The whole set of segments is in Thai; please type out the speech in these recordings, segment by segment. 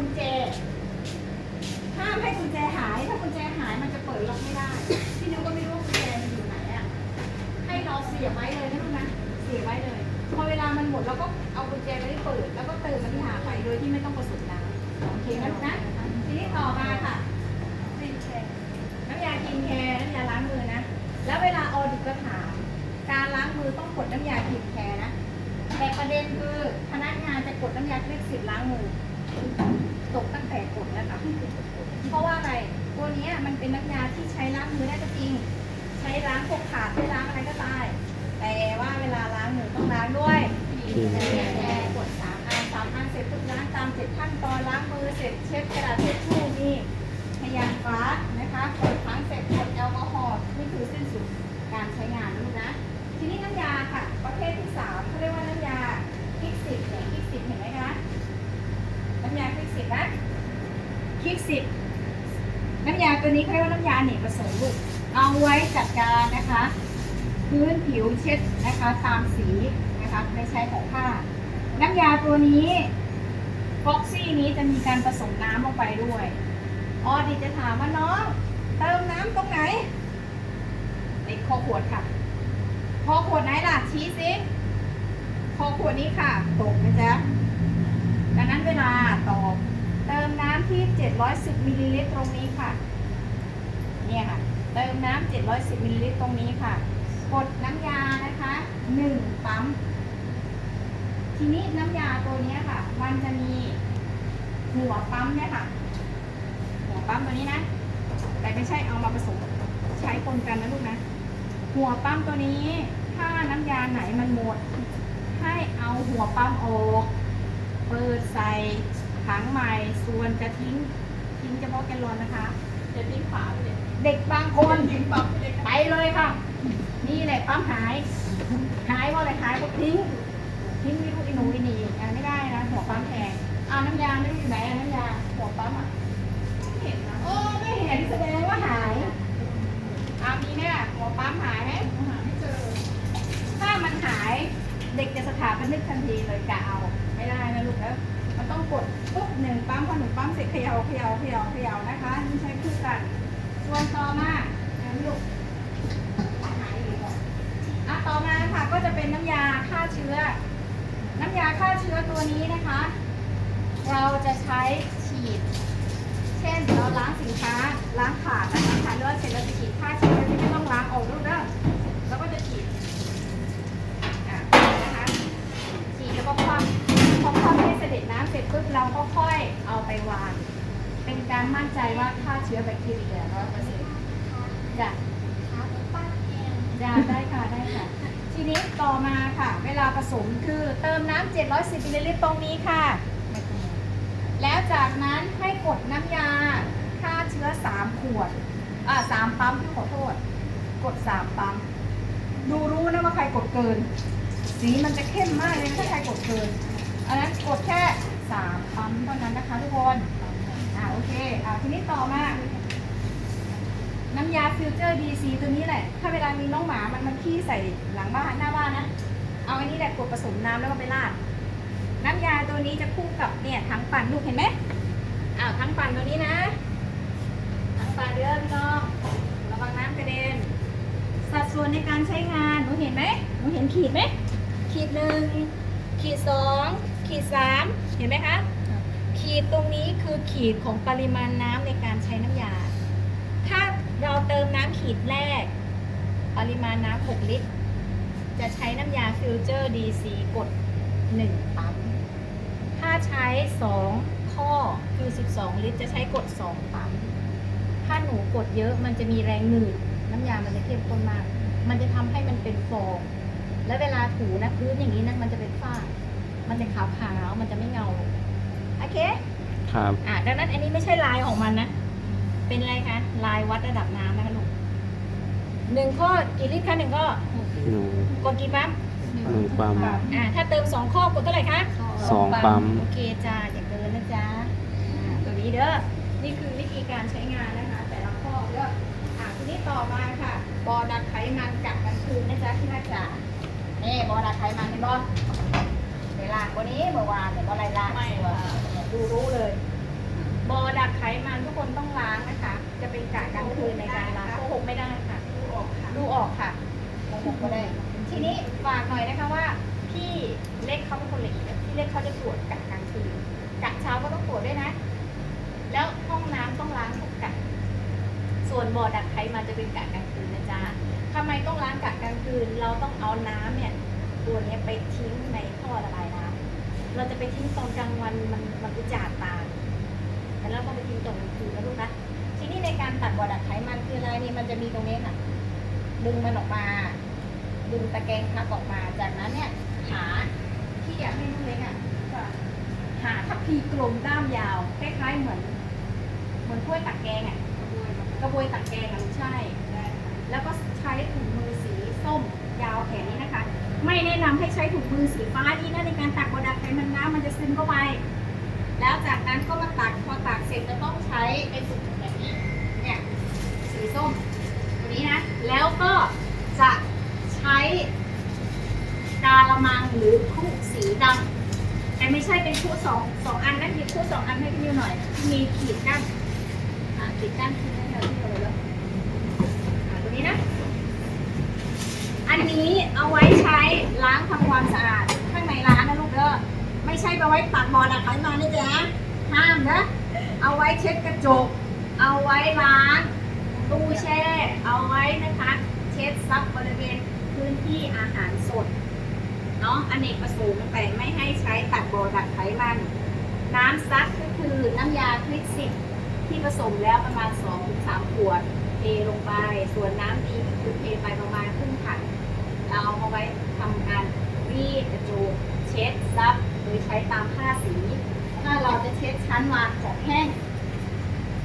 กุญแจ ห้ามให้กุญแจหาย ถ้ากุญแจหายมันจะเปิดล็อกไม่ได้ พี่นิวก็ไม่รู้ว่ากุญแจมันอยู่ไหนอะ ให้เราเสียบไว้เลยนะลูกนะ เสียบไว้เลย พอเวลามันหมดเราก็เอากุญแจไปเปิด แล้วก็เติมมันที่หาไปโดยที่ไม่ต้องผสมน้ำโอเคนะลูกนะ ทีนี้ต่อมาค่ะน้ำยากินแคร์น้ำยาล้างมือนะ แล้วเวลาออดิตก็ถาม การล้างมือต้องกดน้ำยากินแคร์นะแต่ประเด็นคือพนักงานจะกดน้ำยาคลิกสิบล้างมือ มันเป็นน้ำยาที่ใช้ล้างมือได้ก็จริง ใช้ล้างพวกขาดใช้ล้างอะไรก็ได้แต่ว่าเวลาล้างมือต้องล้างด้วยแคร์กดสามอันสามอันเสร็จปุ๊บล้างตามเจ็ดขั้นตอนล้างมือเสร็จเช็ดกระดาษทิชชู่นี่พยานฟ้านะคะกดครั้งเสร็จกดแอลกอฮอล์นี่คือสิ้นสุดการใช้งานนะลูกนะ ทีนี้น้ำยาค่ะ ประเภทที่สามเขาเรียกว่าน้ำยาคลิกสิบเนี่ยคลิกสิบเห็นไหมคะ น้ำยาคลิกสิบนะคลิกสิบน้ำยา ตัวนี้เขาเรียกว่าน้ำยาหนีบผสมลูก เอาไว้จัดการนะคะ พื้นผิวเช็ดนะคะตามสีนะคะไม่ใช้ของผ้า น้ำยาตัวนี้ฟ็อกซี่นี้จะมีการผสมน้ำลงไปด้วยออดีจะถามว่าน้องเติมน้ำตรงไหนไอ้คอขวดค่ะคอขวดไหนล่ะชี้สิคอขวดนี้ค่ะตกนะจ๊ะดังนั้นเวลาตอบเติมน้ำที่ 710มิลลิลิตรตรงนี้ค่ะ เนี่ยค่ะ เติมน้ำ710มิลลิลิตรตรงนี้ค่ะ กดน้ำยานะคะ1ปั๊ม ทีนี้น้ำยาตัวนี้ค่ะ มันจะมีหัวปั๊มเนี่ยค่ะ หัวปั๊มตัวนี้นะ แต่ไม่ใช่เอามาผสมใช้ปนกันนะลูกนะ หัวปั๊มตัวนี้ ถ้าน้ำยาไหนมันหมด ให้เอาหัวปั๊มออก เปิดใส่ถังใหม่ ส่วนจะทิ้งทิ้งเฉพาะแกลลอนนะคะ จะทิ้งฝาไปเลย เด็กบางคนไปเลยค่ะ นี่แหละปั๊มหาย หายว่าอะไรหายก็ทิ้ง ทิ้งไม่รู้อีหนูอีหนีอะไม่ได้นะหัวปั๊มแพงอ่าน้ำยาไม่รู้อยู่ไหนอะน้ำยาหัวปั๊มอะเห็นนะโอ้ไม่เห็นแสดงว่าหายอามีเนี่ยหัวปั๊มหายไหมไม่เจอ ถ้ามันหายเด็กจะสถาปนิกทันทีเลยกะเอาไม่ได้นะลูกแล้วมันต้องกดปุ๊บหนึ่งปั๊มพอหนึ่งปั๊มเสร็จเขย่าเขย่าเขย่าเขย่านะคะนี่ใช้คู่กัน ส่วนต่อมาอันนี้ลูกหายอีกแล้วอะต่อมาค่ะก็จะเป็นน้ำยาฆ่าเชื้อ น้ำยาฆ่าเชื้อตัวนี้นะคะ เราจะใช้ฉีด เช่นเราล้างสินค้าล้างขาดนะคะเลือดเสร็จเราจะฉีดฆ่าเชื้อที่ไม่ต้องล้างออกลูกเด้อแล้วก็จะฉีดอ่นะคะฉีดแล้วก็คว่ำพอคว่ำให้เสด็จน้ำเสร็จปุ๊บเราก็ค่อยเอาไปวาง เป็นการมั่นใจว่าฆ่าเชื้อแบคทีเรียร้อยเปอร์เซ็นต์จ้ะจ้ะได้ค่ะได้ค่ะ ทีนี้ต่อมาค่ะ เวลาผสมคือเติมน้ำ710มิลลิลิตรตรงนี้ค่ะ แล้วจากนั้นให้กดน้ำยาฆ่าเชื้อ 3 ขวด อ่าสามปั๊มพี่ขอโทษ กด 3 ปั๊ม ดูรู้นะว่าใครกดเกิน สีมันจะเข้มมากเลยนะถ้าใครกดเกินอันนั้นกดแค่ 3 ปั๊มเท่านั้นนะคะทุกคน อ่าโอเค อ่าทีนี้ต่อมา น้ำยาฟิลเจอร์ดีซีตัวนี้แหละ ถ้าเวลามีน้องหมามันมันขี้ใส่หลังบ้านหน้าบ้านนะ เอาอันนี้แหละกดผสมน้ำแล้วก็ไปราด น้ำยาตัวนี้จะคู่กับเนี่ยถังปั่นลูกเห็นไหมอ้าวถังปั่นตัวนี้นะถังปั่นเด้อพี่น้องระวังน้ำกระเด็น สัดส่วนในการใช้งานหนูเห็นไหมหนูเห็นขีดไหมขีดหนึ่งขีดสองขีดสามเห็นไหมคะ ขีดตรงนี้คือขีดของปริมาณน้ำในการใช้น้ำยา ถ้าเราเติมน้ำขีดแรก ปริมาณน้ำ6ลิตร จะใช้น้ำยาฟิลเจอร์ DC กด 1 ปั๊ม ถ้าใช้ 2 ข้อคือ 12 ลิตร จะใช้กด 2 ปั๊ม ถ้าหนูกดเยอะมันจะมีแรงหนืดน้ำยามันจะเข้มข้นมาก มันจะทำให้มันเป็นฟอง และเวลาถูนะพื้นอย่างนี้นะมันจะเป็นฝ้า มันจะขาวๆมันจะไม่เงา ครับอะดังนั้นอันนี้ไม่ใช่ลายของมันนะ เป็นอะไรคะ ลายวัดระดับน้ำนะคะลูกหนึ่งข้อกี่ลิตรคะหนึ่งข้อหนูกดกี่ปั๊มหนึ่งปั๊มอ่าถ้าเติมสองข้อกดเท่าไหร่คะสองปั๊มโอเคจ้าอย่าเกินนะจ๊ะอ่าตัวนี้เด้อนี่คือวิธีการใช้งานนะคะ แต่ละข้อเด้ออ่าทีนี้ต่อมาค่ะบอดักไขมันกักกันคืนนะจ๊ะที่น่าจ๋านี่บอดักไขมันเห็นบอเวลากว่านี้เมื่อวานเนี่ยบอไรล่างไม่ตัวค่ะ ดูรู้เลยบอดักไขมันทุกคนต้องล้างนะคะ จะเป็นกะกลางคืนในการล้างโกหกไม่ได้ค่ะดูออกค่ะดูออกค่ะโกหกก็ได้ ทีนี้ฝากหน่อยนะคะว่าพี่เล็กเขาเป็นคนละเอียดพี่เล็กเขาจะตรวจกะกลางคืนกะเช้าก็ต้องตรวจด้วยนะ แล้วห้องน้ำต้องล้างทุกกะส่วนบ่อดักไขมันจะเป็นกะกลางคืนนะจ๊ะทำไมต้องล้างกะกลางคืน เราต้องเอาน้ำเนี่ยตัวเนี้ยไปทิ้งในท่อระบายน้ำ เราจะไปทิ้งตอนกลางวันมันมันอุจจาตาแล้วเราต้อไปทิ้งตอนกลางคืนนะลูกนะทีนี้ในการตัดบอดักไขมันคืออะไรนี่มันจะมีตรงนี้ค่ะ ดึงมันออกมา ดึงตะแกรงพักออกมา จากนั้นเนี่ยหาที่อยากให้น้องเล็กอะหาทัพพีกลมด้ามยาวคล้ายๆเหมือน เหมือนถ้วยตักแกงอะกระบวยตักแกงอะใช่ แล้วก็ใช้ถุงมือสีส้มยาวแขนนี้นะคะ ไม่แนะนำให้ใช้ถุงมือสีฟ้านี่นะในการตักบดักไขมันน้ำมันจะซึมเข้าไป แล้วจากนั้นก็มาตักพอตักเสร็จจะต้องใช้เป็นถุงแบบนี้เนี่ยสีส้มตัวนี้นะแล้วก็จะใช้กาละมังหรือครุสีดำแต่ไม่ใช่เป็นครุสองสองอันนะมีครุสองอันให้พี่นิวหน่อย มีขีดกั้นขีดกั้นคือให้เราที่เราเลยแล้วอ่าตัวนี้นะ อันนี้เอาไว้ใช้ ล้างทำความสะอาดข้างในร้านนะลูกเด้อไม่ใช่ไปไว้ตักบอลอะไขมันนะจ๊ะห้ามนะเอาไว้เช็ดกระจก เอาไว้ล้างตู้แช่ เอาไว้นะคะ เช็ดซับบริเวณพื้นที่อาหารสดเนาะอเนกประสงค์แต่ไม่ให้ใช้ตักบอดักไขมัน น้ำซักก็คือน้ำยาคลิกสิบที่ผสมแล้วประมาณ 2-3 ขวด เทลงไป ส่วนน้ำดีก็คือเทไปประมาณครึ่งถัง เราเอามาไว้ทำการรีดกระจกเช็ดซับโดยใช้ตามผ้าสี ถ้าเราจะเช็ดชั้นวางของแห้ง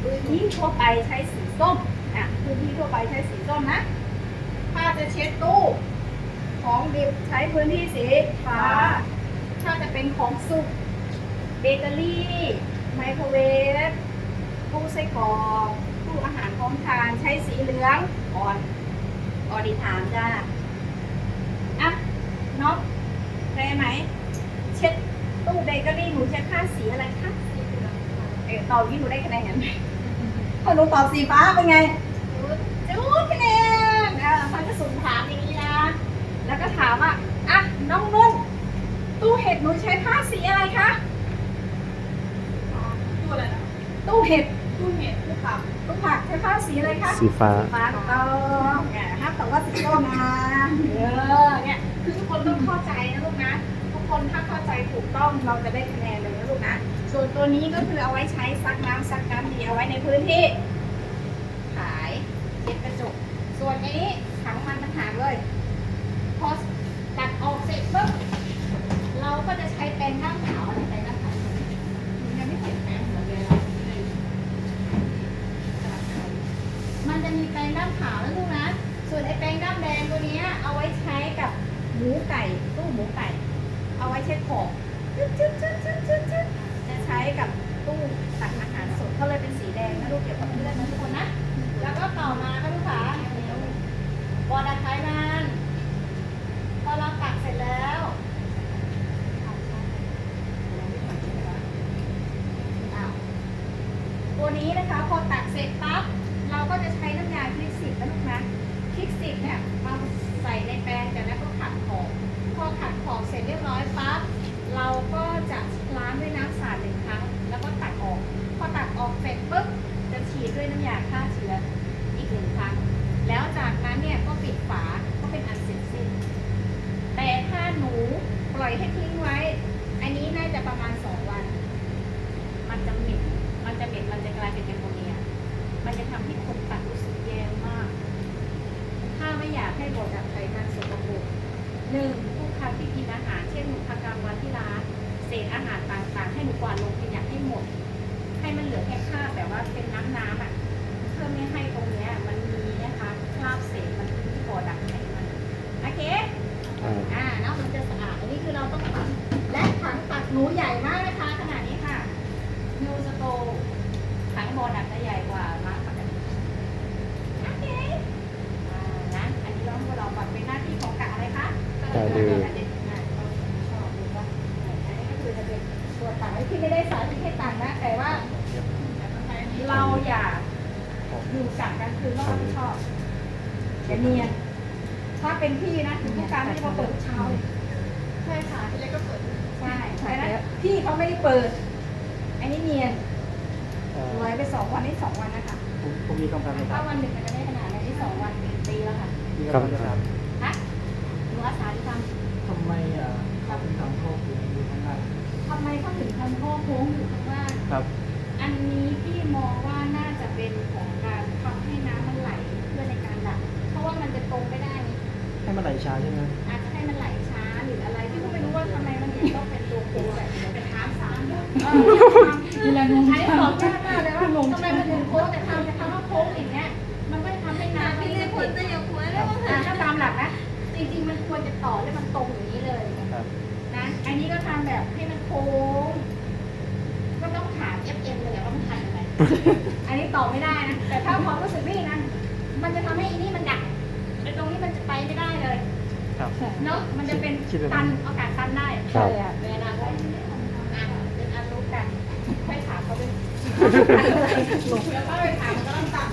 พื้นที่ทั่วไปใช้สีส้มอะพื้นที่ทั่วไปใช้สีส้มนะถ้าจะเช็ดตู้ ของดิบใช้พื้นที่สีฟ้า ถ้าจะเป็นของสุกเบเกอรี่ไมโครเวฟตู้ไส้กรอกตู้อาหารพร้อมทานใช้สีเหลืองอ่อนออดิถามจ้า น้องได้ไหม เช็ดตู้เบเกอรี่หนูจะค่าสีอะไรคะสีเหลืองเออตอบยี่หนูได้คะแนนพอหนูตอบสีฟ้าเป็นไงจูดคะแนนเออมันก็สุ่มถามอย่างนี้นะ แล้วก็ถามว่าอะน้องนุ่น ตู้เห็ดหนูใช้ผ้าสีอะไรคะดูอะไรนะตู้เห็ดดูเห็นดูขับตู้ผักใช้ผ้าสีอะไรคะสีฟ้าสีฟ้าถูกต้องเนี่ยห้ามตอบว่าสีส้มนะเออเนี่ย คือทุกคนต้องเข้าใจนะลูกนะ ทุกคนถ้าเข้าใจถูกต้องเราจะได้คะแนนเลยนะลูกนะ ส่วนตัวนี้ก็คือเอาไว้ใช้ซักน้ำซักน้ำดีเอาไว้ในพื้นที่ ขายเช็ดกระจก ส่วนอันนี้ถังมันต่างหากเลย พอตัดออกเสร็จปุ๊บเราก็จะใช้แปรงน้ำขาวอะไรแปรงน้ำขาวยังไม่เห็นแปรงเหมือนเลยเรามันจะมีแปรงด้ามขาวนะลูกนะ ส่วนไอ้แปรงด้ามแดงตัวเนี้ยเอาไว้ใช้กับหมูไก่ตู้หมูไก่ เอาไว้เช็ดของ จะใช้กับตู้ตักอาหารสดเขาเลยเป็นสีแดงนะลูกเกี่ยวกับเลือดนะทุกคนนะ แล้วก็ต่อมาค่ะลูกค้าบอดักไขมันพอเราตักเสร็จแล้วตัวนี้นะคะพอตักเสร็จปั๊บ ให้ คะกะดืออ่าชอบดูว่าอันนี้ก็คือจะเป็นตัวตักที่ไม่ได้สาธิตให้ตักนะแต่ว่าอย่าอยู่กะกลางคืนก็ไม่ชอบอย่าเนียนถ้าเป็นพี่นะคือผู้การที่เขาเปิดเช้าเลยใช่ค่ะที่เล็กก็เปิดใช่แต่นั้นพี่เขาไม่ได้เปิด อันนี้เนียนเอ่อรวยไปสองวันได้สองวันนะคะผมผมมีคำถามนะคถ้ารับวันหนึ่งมันจะได้ขนาดไหนที่สองวันเป็นปีแล้วค่ะมีคำถาม ช้าใช่ไหมอาจจะให้มันไหลช้าหรืออะไรพี่ก็ไม่รู้ว่าทำไมมันถึงต้องเป็นตัวโค้งแบบนี้เป็นทาสามด้วยเออนี่แหละงงอันนี้สองยากมากเลยว่าทำไมมันถึงโค้งแต่ทำแต่ทำว่าโค้งอย่างเงี้ยมันก็ทำให้น้ำพี่เล็กควรจะอย่าหัวแล้วมั้งอ่าถ้าตามหลักนะจริงๆมันควรจะต่อให้วมันตรงอย่างนี้เลยนะอันนี้ก็ทำแบบให้มันโค้งก็ต้องถาม FM เอ็มเลยอะว่ามันทันยังไงอันนี้ตอบไม่ได้นะแต่ถ้าความรู้สึกพี่นะมันจะทำให้อีนี่มัน ครับ เนาะมันจะเป็นตันโอกาสตันได้ครัใช่บ อะในอนาคตอ่เป็นอันรู้กันไปถามเขาเป็ด้วยแล้วก็ไปถามก็ต้องตัด